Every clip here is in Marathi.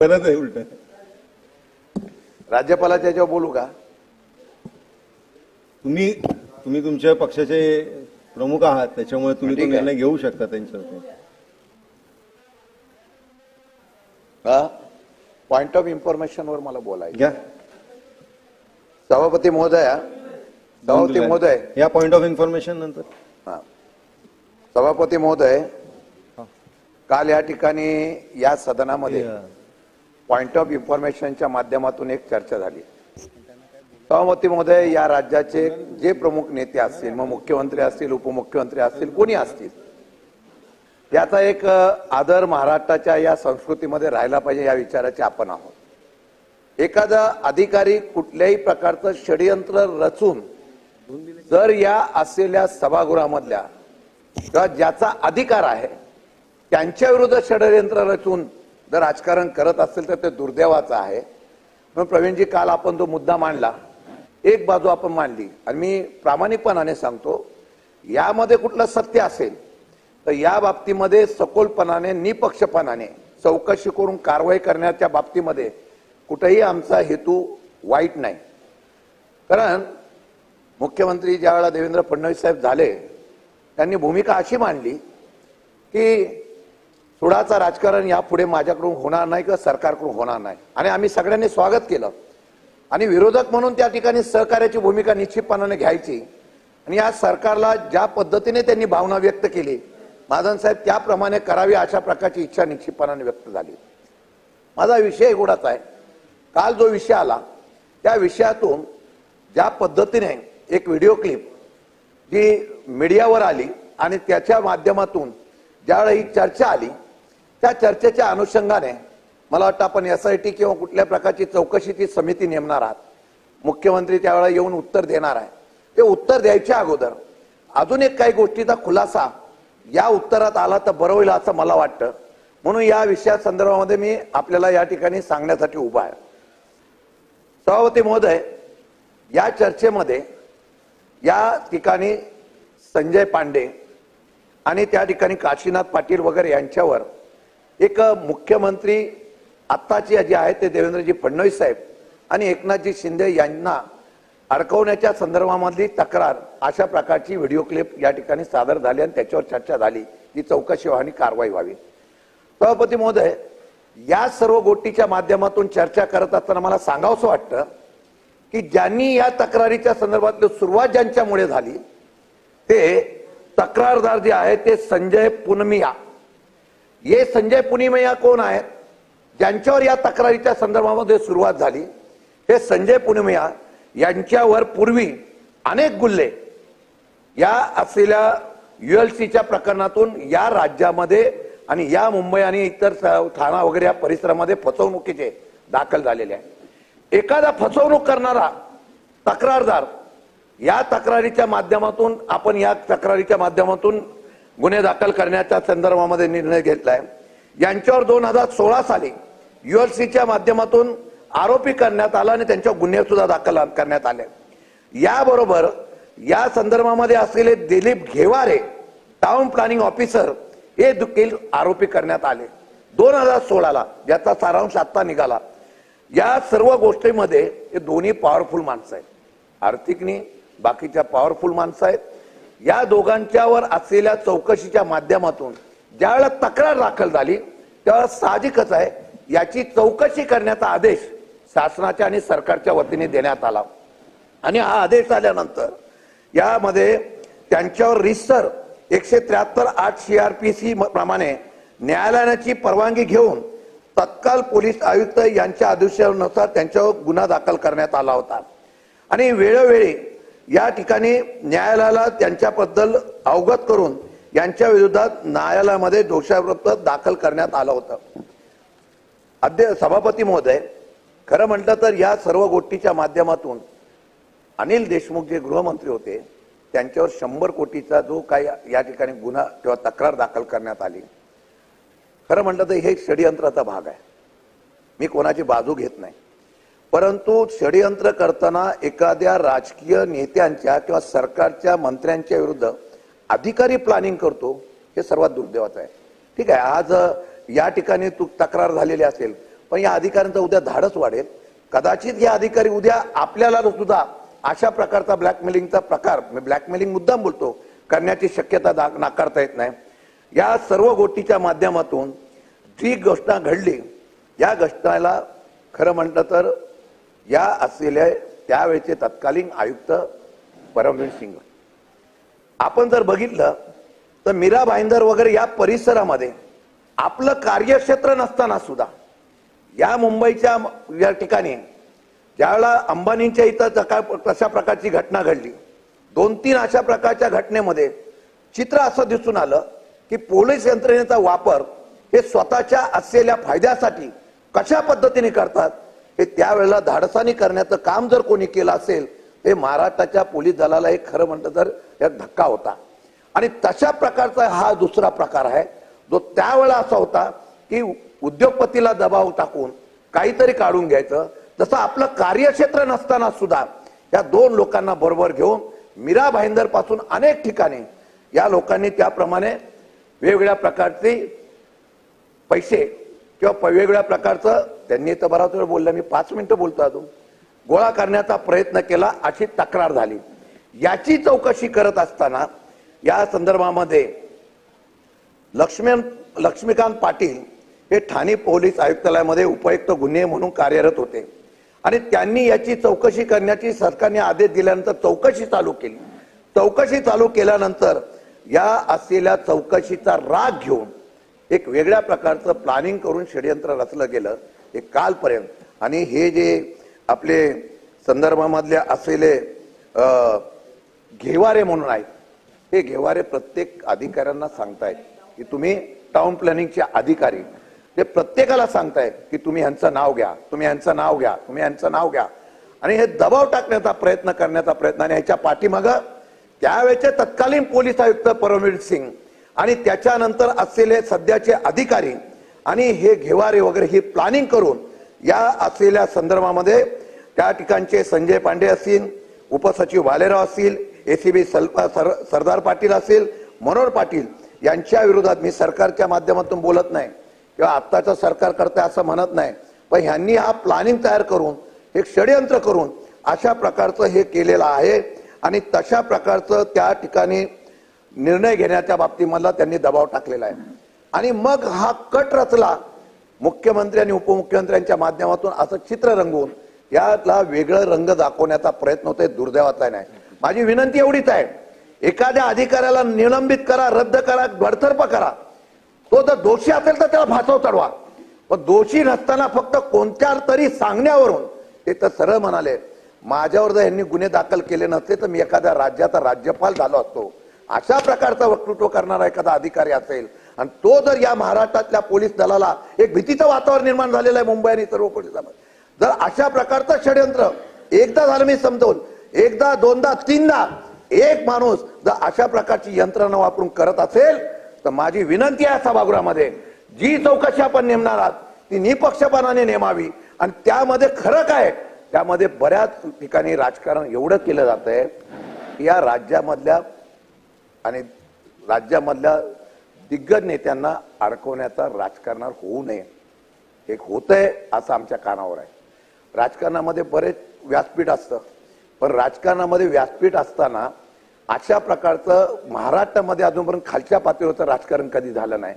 परत आहे उलट. राज्यपालाच्या याच्यावर बोलू का? तुम्ही तुम्ही तुमच्या पक्षाचे प्रमुख आहात त्याच्यामुळे तुम्ही तो. निर्णय घेऊ शकता त्यांच्यावर हा? पॉइंट ऑफ इन्फॉर्मेशनवर मला बोलायचं. सभापती महोदया सभापती महोदय. या पॉइंट ऑफ इन्फॉर्मेशन नंतर. हा. सभापती महोदय काल या ठिकाणी या सदनामध्ये पॉइंट ऑफ इन्फॉर्मेशनच्या माध्यमातून एक चर्चा झाली. सभापती महोदय या राज्याचे जे प्रमुख नेते असतील मग मुख्यमंत्री असतील उपमुख्यमंत्री असतील कोणी असतील त्याचा एक आदर महाराष्ट्राच्या या संस्कृतीमध्ये राहिला पाहिजे या विचाराचे आपण आहोत. एखादा अधिकारी कुठल्याही प्रकारचं षडयंत्र रचून जर या असलेल्या सभागृहामधल्या किंवा ज्याचा अधिकार आहे त्यांच्या विरुद्ध षडयंत्र रचून जर राजकारण करत असेल तर ते दुर्दैवाचं आहे. पण प्रवीणजी काल आपण तो मुद्दा मांडला एक बाजू आपण मांडली आणि मी प्रामाणिकपणाने सांगतो यामध्ये कुठलं सत्य असेल तर या बाबतीमध्ये सखोलपणाने निपक्षपणाने चौकशी करून कारवाई करण्याच्या बाबतीमध्ये कुठेही आमचा हेतू वाईट नाही. कारण मुख्यमंत्री ज्यावेळेला देवेंद्र फडणवीस साहेब झाले त्यांनी भूमिका अशी मांडली की सुडाचं राजकारण यापुढे माझ्याकडून होणार नाही किंवा सरकारकडून होणार नाही. आणि आम्ही सगळ्यांनी स्वागत केलं. आणि विरोधक म्हणून त्या ठिकाणी सहकार्याची भूमिका निश्चितपणाने घ्यायची. आणि या सरकारला ज्या पद्धतीने त्यांनी भावना व्यक्त केली महाजन साहेब त्याप्रमाणे करावी अशा प्रकारची इच्छा निश्चितपणाने व्यक्त झाली. माझा विषय एवढाच आहे. काल जो विषय आला त्या विषयातून ज्या पद्धतीने एक व्हिडिओ क्लिप जी मीडियावर आली आणि त्याच्या माध्यमातून ज्यावेळी ही चर्चा आली त्या चर्चेच्या अनुषंगाने मला वाटतं आपण एस आय टी किंवा कुठल्या प्रकारची चौकशीची समिती नेमणार आहात. मुख्यमंत्री त्यावेळेला येऊन उत्तर देणार आहे. ते उत्तर द्यायच्या अगोदर अजून एक काही गोष्टीचा खुलासा या उत्तरात आला तर बरं होईल असं मला वाटतं. म्हणून या विषया संदर्भामध्ये मी आपल्याला या ठिकाणी सांगण्यासाठी उभा आहे. सभापती महोदय या चर्चेमध्ये या ठिकाणी संजय पांडे आणि त्या ठिकाणी काशीनाथ पाटील वगैरे यांच्यावर एक मुख्यमंत्री आत्ताचे जे आहेत ते देवेंद्रजी फडणवीस साहेब आणि एकनाथजी शिंदे यांना अडकवण्याच्या संदर्भामधली तक्रार अशा प्रकारची व्हिडिओ क्लिप या ठिकाणी सादर झाली आणि त्याच्यावर चर्चा झाली. ती चौकशी व्हावी आणि कारवाई व्हावी. सभापती महोदय या सर्व गोष्टीच्या माध्यमातून चर्चा करत असताना मला सांगावंसं वाटतं की ज्यांनी या तक्रारीच्या संदर्भातली सुरुवात ज्यांच्यामुळे झाली ते तक्रारदार जे आहे ते संजय पुनमिया. हे संजय पुनिमया कोण आहेत? ज्यांच्यावर या तक्रारीच्या संदर्भामध्ये सुरुवात झाली हे संजय पुनिमया यांच्यावर पूर्वी अनेक गुल्हे या असलेल्या युएलसीच्या प्रकरणातून या राज्यामध्ये आणि या मुंबई आणि इतर ठाणा वगैरे या परिसरामध्ये फसवणुकीचे दाखल झालेले आहे एखादा फसवणूक करणारा तक्रारदार या तक्रारीच्या माध्यमातून आपण या तक्रारीच्या माध्यमातून गुन्हे दाखल करण्याच्या संदर्भामध्ये निर्णय घेतलाय. यांच्यावर दोन हजार सोळा साली युएलसीच्या माध्यमातून आरोपी करण्यात आला आणि त्यांच्यावर गुन्हे सुद्धा दाखल करण्यात आले. याबरोबर या संदर्भामध्ये असलेले Dilip Ghevare town planning officer हे देखील आरोपी करण्यात आले. दोन हजार सोळाला ज्याचा सारांश आता निघाला. या सर्व गोष्टीमध्ये हे दोन्ही पॉवरफुल माणसं आहेत. आर्थिकनी बाकीच्या पॉवरफुल माणसं आहेत. या दोघांच्यावर असलेल्या चौकशीच्या माध्यमातून ज्यावेळेला तक्रार दाखल झाली त्यावेळेस साहजिकच आहे याची चौकशी करण्याचा आदेश शासनाच्या आणि सरकारच्या वतीने देण्यात आला. आणि हा आदेश आल्यानंतर यामध्ये त्यांच्यावर रिसर एकशे त्र्याहत्तर आठ सी आर पी सी प्रमाणे न्यायालयाची परवानगी घेऊन तत्काल पोलीस आयुक्त यांच्या आदेशानुसार त्यांच्यावर गुन्हा दाखल करण्यात आला होता. आणि वेळोवेळी या ठिकाणी न्यायालयाला त्यांच्याबद्दल अवगत करून यांच्या विरोधात न्यायालयामध्ये दोषारोप दाखल करण्यात आलं होतं. अध्यक्ष सभापती महोदय खरं म्हटलं तर या सर्व गोष्टीच्या माध्यमातून अनिल देशमुख जे गृहमंत्री होते त्यांच्यावर शंभर कोटीचा जो काही या ठिकाणी गुन्हा किंवा तक्रार दाखल करण्यात आली. खरं म्हटलं तर हे षडयंत्राचा भाग आहे. मी कोणाची बाजू घेत नाही. परंतु षडयंत्र करताना एखाद्या राजकीय नेत्यांच्या किंवा सरकारच्या मंत्र्यांच्या विरुद्ध अधिकारी प्लॅनिंग करतो हे सर्वात दुर्दैवाचं आहे. ठीक आहे आज या ठिकाणी तू तक्रार झालेली असेल पण या अधिकाऱ्यांचं उद्या धाडस वाढेल. कदाचित या अधिकारी उद्या आपल्याला सुद्धा अशा प्रकारचा ब्लॅकमेलिंगचा प्रकार मी ब्लॅकमेलिंग मुद्दाम बोलतो करण्याची शक्यता नाकारता येत नाही. या सर्व गोष्टीच्या माध्यमातून जी घटना घडली या घटनेला खरं म्हटलं तर या असलेल्या त्यावेळेचे तत्कालीन आयुक्त परमवीर सिंग. आपण जर बघितलं तर मीरा भाईंदर वगैरे या परिसरामध्ये आपलं कार्यक्षेत्र नसताना सुद्धा या मुंबईच्या या ठिकाणी ज्यावेळेला अंबानींच्या इथं जका- तशा प्रकारची घटना घडली दोन तीन अशा प्रकारच्या घटनेमध्ये चित्र असं दिसून आलं की पोलीस यंत्रणेचा वापर हे स्वतःच्या असलेल्या फायद्यासाठी कशा पद्धतीने करतात हे त्यावेळेला धाडसानी करण्याचं काम जर कोणी केलं असेल हे महाराष्ट्राच्या पोलीस दलाला एक खरं म्हणतं तर एक धक्का होता. आणि तशा प्रकारचा हा दुसरा प्रकार आहे जो त्यावेळेला असा होता की उद्योगपतीला दबाव टाकून काहीतरी काढून घ्यायचं. जसं आपलं कार्यक्षेत्र नसताना सुद्धा या दोन लोकांना बरोबर घेऊन मीरा भाईंदरपासून अनेक ठिकाणी या लोकांनी त्याप्रमाणे वेगवेगळ्या प्रकारचे पैसे किंवा वेगवेगळ्या प्रकारचं त्यांनी तर बराच वेळ बोललं मी पाच मिनिटं बोलतो अजून. गोळा करण्याचा प्रयत्न केला अशी तक्रार झाली. याची चौकशी करत असताना या संदर्भामध्ये लक्ष्मण लक्ष्मीकांत पाटील हे ठाणे पोलीस आयुक्तालयामध्ये उपयुक्त गुन्हे म्हणून कार्यरत होते. आणि त्यांनी याची चौकशी करण्याची सरकारने आदेश दिल्यानंतर चौकशी चालू केली. चौकशी चालू केल्यानंतर या असलेल्या चौकशीचा राग घेऊन एक वेगळ्या प्रकारचं प्लॅनिंग करून षडयंत्र रचलं गेलं हे कालपर्यंत. आणि हे जे आपले संदर्भामधले असलेले घेवारे म्हणून आहेत हे घेवारे प्रत्येक अधिकाऱ्यांना सांगतायत की तुम्ही टाउन प्लॅनिंगचे अधिकारी. ते प्रत्येकाला सांगतायत की तुम्ही यांचं नाव घ्या तुम्ही यांचं नाव घ्या तुम्ही यांचं नाव घ्या. आणि हे दबाव टाकण्याचा प्रयत्न करण्याचा प्रयत्न आणि ह्याच्या पाठीमागं त्यावेळेचे तत्कालीन पोलीस आयुक्त परमवीर सिंग आणि त्याच्यानंतर असलेले सध्याचे अधिकारी आणि हे घेवारे वगैरे ही प्लॅनिंग करून या असलेल्या संदर्भामध्ये त्या ठिकाणचे संजय पांडे असतील उपसचिव भालेराव असतील A C B sir Sardar Patil असेल मनोहर पाटील यांच्या विरोधात मी सरकारच्या माध्यमातून बोलत नाही किंवा आत्ताचं सरकार करतंय असं म्हणत नाही. पण ह्यांनी हा प्लॅनिंग तयार करून हे षडयंत्र करून अशा प्रकारचं हे केलेलं आहे आणि तशा प्रकारचं त्या ठिकाणी निर्णय घेण्याच्या बाबतीमधला त्यांनी दबाव टाकलेला आहे. आणि मग हा कट रचला मुख्यमंत्री आणि उपमुख्यमंत्र्यांच्या माध्यमातून असं चित्र रंगवून याला वेगळं रंग दाखवण्याचा प्रयत्न होतोय दुर्दैवाचा नाही. माझी विनंती एवढीच आहे एखाद्या अधिकाऱ्याला निलंबित करा रद्द करा बडतर्फ करा. तो जर दोषी असेल तर त्याला फासव चढवा. पण दोषी नसताना फक्त कोणत्या तरी सांगण्यावरून ते तर सरळ म्हणाले माझ्यावर जर यांनी गुन्हे दाखल केले नसते तर मी एखाद्या राज्याचा राज्यपाल झालो असतो. अशा प्रकारचा वक्तृत्व करणारा एखादा अधिकारी असेल आणि तो जर या महाराष्ट्रातल्या पोलीस दलाला एक भीतीचं वातावरण निर्माण झालेलं आहे मुंबई आणि सर्व पोलिसांमध्ये. जर अशा प्रकारचं षडयंत्र एकदा झालं मी समजवून एकदा दोनदा तीनदा एक माणूस जर अशा प्रकारची यंत्रणा वापरून करत असेल तर माझी विनंती आहे सभागृहामध्ये जी चौकशी आपण नेमणार आहात ती निपक्षपानाने नेमावी. आणि त्यामध्ये खरं काय त्यामध्ये बऱ्याच ठिकाणी राजकारण एवढं केलं जात आहे या राज्यामधल्या आणि राज्यामधल्या दिग्गज नेत्यांना अडकवण्याचा राजकारणावर होऊ नये. एक होतंय असं आमच्या कानावर आहे. राजकारणामध्ये बरेच व्यासपीठ असतं. पण राजकारणामध्ये व्यासपीठ असताना अशा प्रकारचं महाराष्ट्रामध्ये अजूनपर्यंत खालच्या पातळीवरचं राजकारण कधी झालं नाही.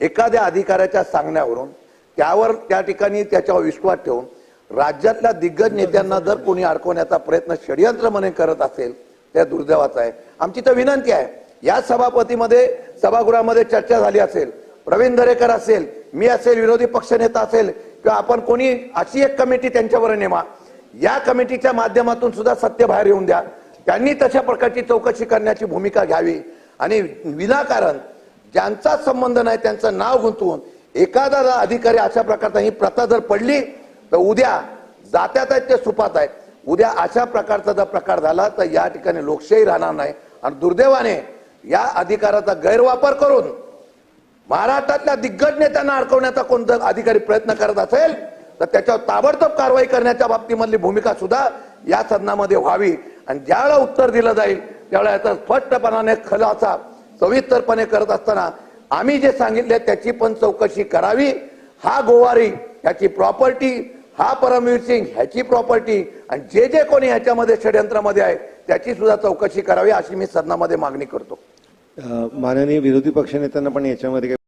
एखाद्या अधिकाऱ्याच्या सांगण्यावरून त्यावर त्या ठिकाणी त्याच्यावर विश्वास ठेवून राज्यातल्या दिग्गज नेत्यांना जर कोणी अडकवण्याचा प्रयत्न षडयंत्र म्हणे करत असेल त्या दुर्दैवाचा आहे. आमची तर विनंती आहे या सभापतीमध्ये सभागृहामध्ये चर्चा झाली असेल प्रवीण दरेकर असेल मी असेल विरोधी पक्षनेता असेल किंवा आपण कोणी अशी एक कमिटी त्यांच्यावर नेमा. या कमिटीच्या माध्यमातून सुद्धा सत्य बाहेर येऊन द्या. त्यांनी तशा प्रकारची चौकशी करण्याची भूमिका घ्यावी. आणि विनाकारण ज्यांचा संबंध नाही त्यांचं नाव गुंतवून एखादा अधिकारी अशा प्रकारचा ही प्रथा जर पडली तर उद्या जात्यात आहेत ते सुपात आहेत. उद्या अशा प्रकारचा जर प्रकार झाला तर या ठिकाणी लोकशाही राहणार नाही. आणि दुर्दैवाने या अधिकाराचा गैरवापर करून महाराष्ट्रातल्या दिग्गज नेत्यांना अडकवण्याचा कोणता अधिकारी प्रयत्न करत असेल तर त्याच्यावर ताबडतोब कारवाई करण्याच्या बाबतीमधली भूमिका सुद्धा या सदनामध्ये व्हावी. आणि ज्यावेळेला उत्तर दिलं जाईल त्यावेळेला याचा स्पष्टपणाने खलासा सविस्तरपणे करत असताना आम्ही जे सांगितले त्याची पण चौकशी करावी. हा गोवारी ह्याची प्रॉपर्टी हा परमवीर सिंग ह्याची प्रॉपर्टी आणि जे जे कोणी ह्याच्यामध्ये षडयंत्रामध्ये आहे त्याची सुद्धा चौकशी करावी अशी मी सदनामध्ये मागणी करतो. माननीय विरोधी पक्षनेत्यांना पण याच्यामध्ये काही